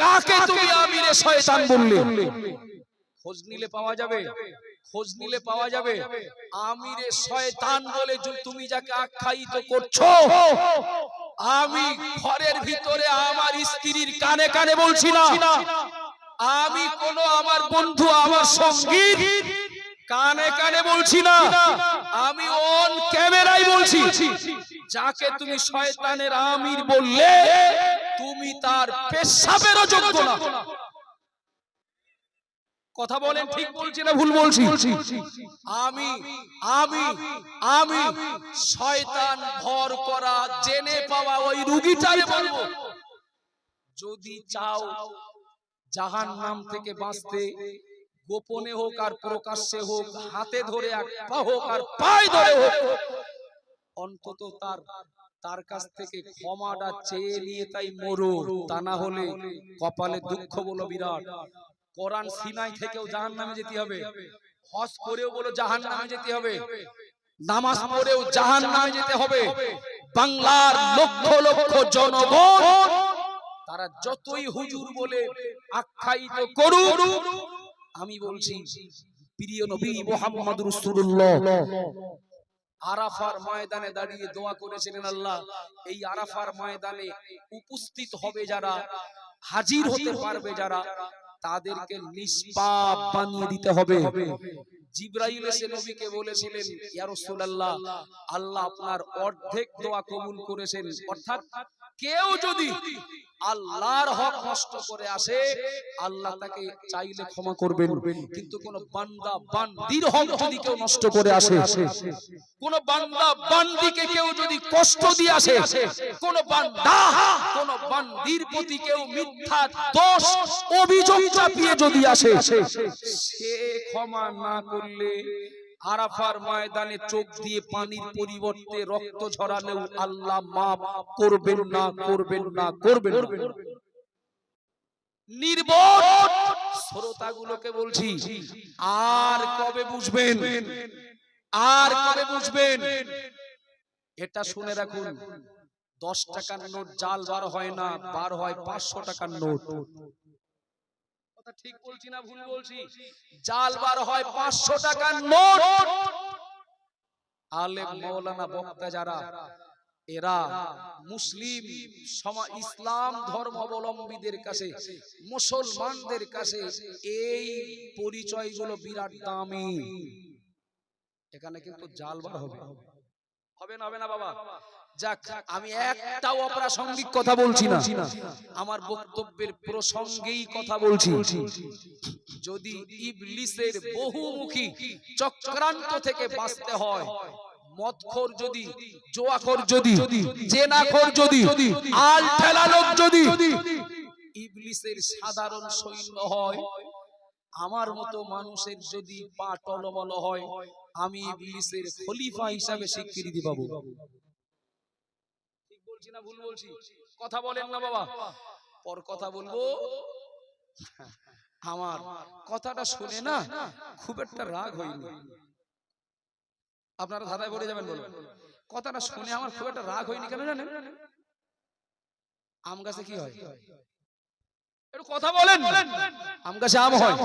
কাকে তুমি আমিরে শয়তান বললে? খোঁজ নিলে পাওয়া যাবে খোঁজ নিলে পাওয়া যাবে। আমিরে শয়তান বলে যে তুমি যাকে আখ্যায়িত করছ। আমি ঘরের ভিতরে আমার স্ত্রীর কানে কানে বলছি না। আমি কোন আমার বন্ধু আমার সঙ্গী কানে কানে বলছি না। আমি অন ক্যামেরায় বলছি। যাকে তুমি শয়তানের আমির বললে তুমি তার পেশাবেরও যোগ্য না। কথা বলেন ঠিক বলছি না ভুল বলছি? আমি আমি আমি শয়তান ভর করা জেনে পাওয়া ওই রুগীটারে বলব। যদি চাও জাহান নাম থেকে বাঁচতে গোপনে হোক আর প্রকাশ্যে হোক হাতে ধরে এক পা হোক আর পায়ে ধরে হোক। অন্তত তার তার কাছ থেকে ক্ষমাটা চেয়ে নিয়ে তাই মরো। তা না হলে কপালে দুঃখ বলো বিরাট। কোরআন সিনাই থেকেও জাহান নামে যেতে হবে। হজ করেও বলো জাহান নামে যেতে হবে। নামাজ পড়েও জাহান নামে যেতে হবে। বাংলার লক্ষ লক্ষ জনগণ তারা যতই হুজুর বলে আখ্যায়িত করুন আমি বলছি প্রিয় নবী মোহাম্মদ রাসূলুল্লাহ আরাফার ময়দানে দাঁড়িয়ে দোয়া করেছিলেন আল্লাহ। এই আরাফার ময়দানে উপস্থিত হবে যারা হাজির হতে পারবে যারা তাদেরকে নিষ্পাপ বানিয়ে দিতে হবে। জিব্রাইল এসে নবীকে বলেছিলেন ইয়া রাসূলুল্লাহ আল্লাহ আপনার অর্ধেক দোয়া কবুল করেছেন। অর্থাৎ কেউ যদি আল্লাহর হক নষ্ট করে আসে আল্লাহ তাকে চাইলে ক্ষমা করবেন। কিন্তু কোন বান্দা বান্দির হক যদি কেউ নষ্ট করে আসে। কোন বান্দা বান্দিকে কেউ যদি কষ্ট দিয়ে আসে। কোন বান্দা কোন বান্দির প্রতি কেউ মিথ্যা দোষ অভিযোগ চাপিয়ে যদি আসে। সে ক্ষমা না করলে আরাফার ময়দানে চোখ দিয়ে পানির পরিবর্তে রক্ত ঝরালেও আল্লাহ মাফ করবেন না করবেন না, করবেন নির্বোধ শ্রোতাগুলোকে বলছি, আর কবে বুঝবেন? আর কবে বুঝবেন? এটা শুনে রাখুন, দশ টাকার নোট জাল বার হয় না, বার হয় পাঁচশো টাকার নোট। কথা ঠিক বলছি না ভুল বলছি? জাল বার হয় পাঁচশো টাকার নোট। আলেম মৌলানা বক্তা যারা এরা মুসলিম সমা ইসলাম ধর্মাবলম্বীদের কাছে মুসলমানদের কাছে এই পরিচয়গুলো বিরাট দামি। এখানে কিন্তু জালবার হবে। হবে না হবে না বাবা। যাক আমি একটাও অপ্রাসঙ্গিক কথা বলছি না। আমার বক্তব্যের প্রসঙ্গেই কথা বলছি। যদি ইবলিসের বহুমুখী চক্রান্ত থেকে বাঁচতে হয় মদখোর যদি জোয়াখোর যদি জেনাখোর যদি আল ঠেলা লোক যদি ইবলিসের সাধারণ সৈন্য হয় আমার মতো মানুষের যদি পা টলমল হয় আমি ইবলিসের খলিফা হিসাবে স্বীকৃতি পাবো। বলছি না ভুল বলছি? কথা বলেন না বাবা। পর কথা বলব। আমার কথাটা শুনে না খুব একটা রাগ হয়নি। আপনারা ধাঁধায় বলে যাবেন বলবেন কথাটা শুনে আমার খুব একটা রাগ হয়নি কেন জানেন? আম গাছে কি হয়? একটু কথা বলেন। আম গাছে আম হয়।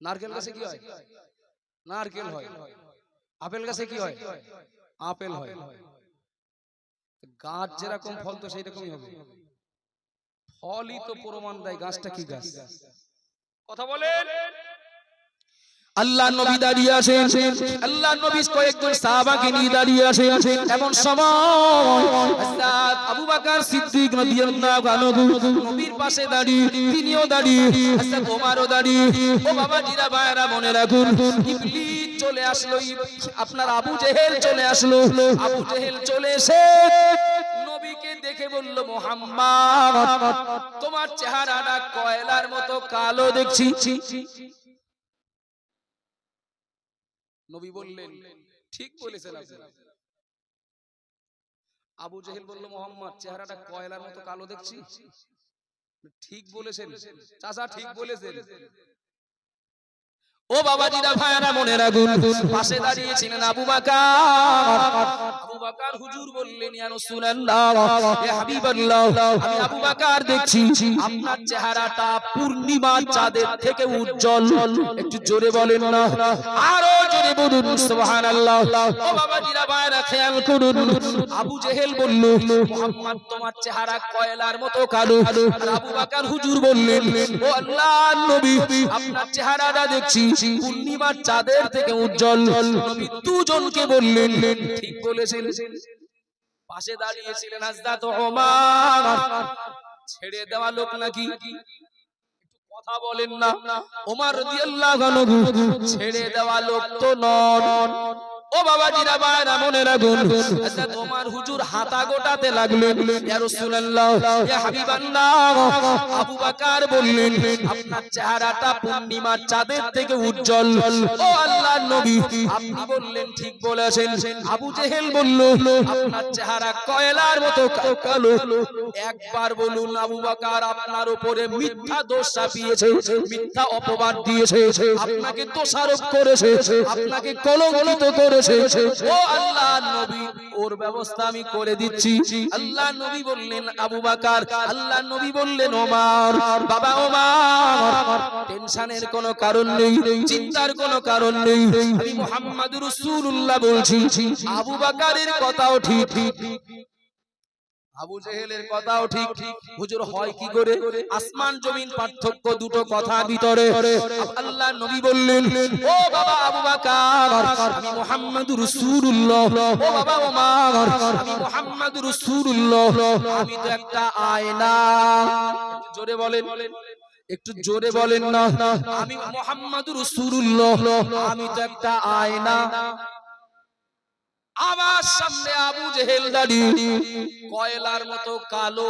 নারকেল গাছে কি হয়? নারকেল হয়? আপেল গাছে কি হয়। আপেল হয়। গাছ যেরকম ফল তো সেই রকমই হবে। ফলই তো প্রমাণ দেয় গাছটা কি গাছ। কথা বলেন। আল্লাহ নবী দাঁড়িয়ে আছেন। আল্লাহ নবী কয়েকজন সাহাবাকে নিয়ে দাঁড়িয়ে আছেন। এমন সময় আবু বকর সিদ্দিক রাদিয়াল্লাহু আনহু নবীর পাশে দাঁড়িয়ে তিনিও দাঁড়িয়ে হযরত ওমরও দাঁড়িয়ে। ও বাবা জিরা ভাইরা মনে রাখুন ইবলিস চলে আসলো আপনার আবু জেহেল চলে আসলো। আবু জেহেল চলে এসে নবীকে দেখে বলল, মোহাম্মদ, তোমার চেহারাটা কয়লার মতো কালো দেখছি। নবী বললেন, ঠিক বলেছেন আবু জেহেল বলল, মোহাম্মদ, চেহারাটা কয়লার মতো কালো দেখছি। ঠিক বলেছেন। চাচা, ঠিক বলেছেন। ও বাবা দিদা ভাইয়ারা, মনে রাখুন, পাশে দাঁড়িয়েছিলেন আবু বাকার। আবু বাকার হুজুর বললেন, ইয়া রাসূলুল্লাহ ইয়া হাবিবাল্লাহ, আমি আবু বাকার দেখছি, আপনার চেহারাটা পূর্ণিমার চাঁদের থেকে উজ্জ্বল। একটু জোরে বলেন না। আরও জোরে বলুন সুবহানাল্লাহ। ও বাবাজিরা ভাইয়ারা খেয়াল করুন। আবু জেহেল বলল মুহাম্মদ তোমার চেহারা কয়লার মতো কালো। আর আবু বাকার হুজুর বললেন ও আল্লাহর নবী আপনার চেহারাটা দেখছি পূর্ণিমার চাঁদের থেকে উজ্জ্বল। নবী দুজনকে বললেন ঠিক বলেছেন। পাশে দাঁড়িয়েছিলেন হাজরাত ওমর। ছেড়ে দেওয়া লোক নাকি? কথা বলেন না। ওমর রাদিয়াল্লাহু আনহু ছেড়ে দেওয়া লোক তো নন। ও বাবাজিরা বাইরা মনে রাখুন হযরত ওমর হুজুর হাতা গোটাতে লাগলেন আবু বললেন, আপনার চেহারাটা পূর্ণিমার চাঁদের থেকে উজ্জ্বল। ও আল্লাহর নবী, আপনি বললেন, ঠিক বলেছেন। আবু জেহেল বলল, আপনার চেহারা কয়লার মতো কালো। একবার বলুন, আবু বকর আপনার উপরে মিথ্যা দোষ চাপিয়েছে, মিথ্যা অপবাদ দিয়েছে। আপনাকে দোষারোপ করেছে, আপনাকে কলঙ্কিত করেছে। ও আল্লাহ নবী ওর ব্যবস্থা আমি করে দিচ্ছি। আল্লাহ নবী বললেন আবু বাকার। আল্লাহ নবী বললেন ওমার। বাবা ওমার। টেনশনের কোনো কারণ নেই চিন্তার কোনো কারণ নেই। আমি মুহাম্মাদুর রাসূলুল্লাহ বলছি আবু বাকারের কথাও ঠিক ঠিক। আবু জেহেলের কথাও ঠিক হুজুর হয় কি করে? আসমান জমিন পার্থক্য দুটো কথা ভিতরে। আল্লাহ নবী বললেন ও বাবা আবু বকর আমি মুহাম্মাদুর রাসূলুল্লাহ। ও বাবা ওমর আমি মুহাম্মাদুর রাসূলুল্লাহ। আমি তো একটা আয়না। জোরে বলেন। একটু জোরে বলেন না। আমি মুহাম্মাদুর রাসূলুল্লাহ আমি তো একটা আয়না। আমার সামনে আবু জেহেল দাঁড়িয়ে। কয়লার মতো কালো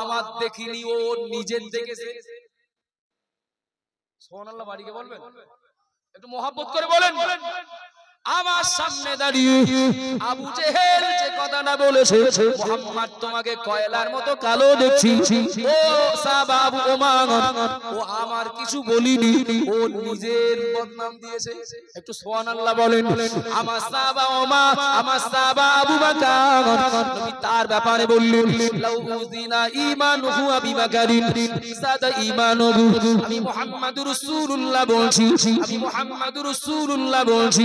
আমার দেখিনি, ও নিজের দেখেছে। বাড়িকে বলবেন? একটু মহাব্বত করে বলেন। আমার সামনে দাঁড়িয়ে আবু জেহেল যে কথাটা বলেছে মোহাম্মদ তোমাকে কয়লার মতো কালো দেখছি। ও সাহাবা আবু ওমর ও আমার কিছু বলিনি। ও নিজের বদনাম দিয়েছে। একটু সুবহানাল্লাহ বলেন আমার সাহাবা ওমর আমার সাহাবা আবু বকর নবী তার ব্যাপারে বললেন লাউ উযিনা ঈমানুহু আবি বকরিন সাদা ঈমানুহু আমি মুহাম্মাদুর রাসূলুল্লাহ বলছি আমি মুহাম্মাদুর রাসূলুল্লাহ বলছি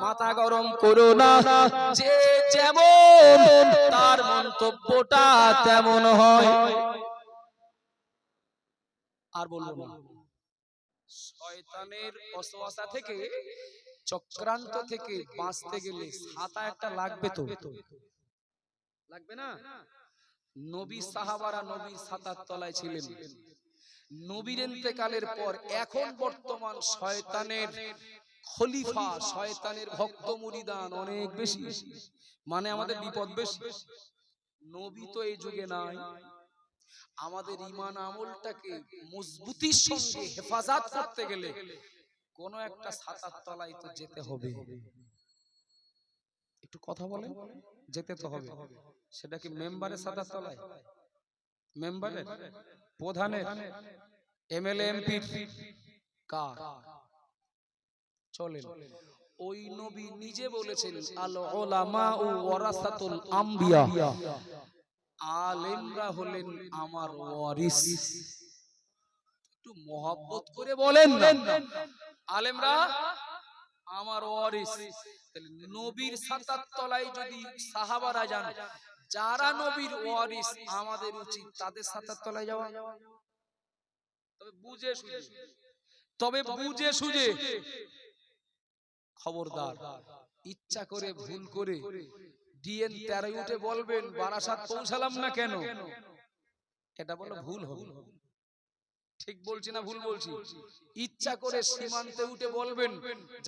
মাথা গরম করো না। যে যেমন তার মন্তব্যটা তেমন হয়। আর বলব না। শয়তানের থেকে, চক্রান্ত থেকে বাঁচতে গেলে ছাতা একটা লাগবে তো। লাগবে না? নবী সাহাবারা নবী ছাতার তলায় ছিলেন। নবীর ইন্তেকালের পর এখন বর্তমান শয়তানের খলিফা শয়তানের ভক্ত মুরিদান অনেক বেশি। মানে আমাদের বিপদ বেশি। নবী তো এই যুগে নাই। আমাদের ইমান আমলটাকে মজবুতির সঙ্গে হেফাজত করতে গেলে কোন একটা ছাতার তলায় তো যেতে হবে। একটু কথা বলেন। যেতে তো হবে। সেটা কি মেম্বারের ছাতার তলায়? মেম্বারের? প্রধানের? এমএলএ এমপির? কার? চলেন। ওই নবী নিজে বলেছেন আল ওলামা ও ওয়ারাসাতুল আম্বিয়া। আলেমরা হলেন আমার ওয়ারিস। একটু মহব্বত করে বলেন আলেমরা আমার ওয়ারিস। তাহলে নবীর সাতার তলায় যদি সাহাবারা যান যারা নবীর ওয়ারিস আমাদের উচিত তাদের সাতার তলায় যাওয়া। তবে বুঝে সুঝে তবে বুঝে সুঝে খবরদার। ইচ্ছা করে ভুল করে ডিএন তেরোয় উঠে বলবেন বারাসাত পৌঁছালাম না কেন? এটা বলে ভুল হবে। ঠিক বলছি না ভুল বলছি ইচ্ছা করে সীমান্তে উঠে বলবেন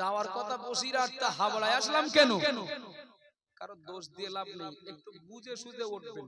যাওয়ার কথা বসিরহাট তা হাবড়ায় আসলাম কেন? কারও দোষ দিয়ে লাভ নেই একটু বুঝে সুঝে উঠবেন।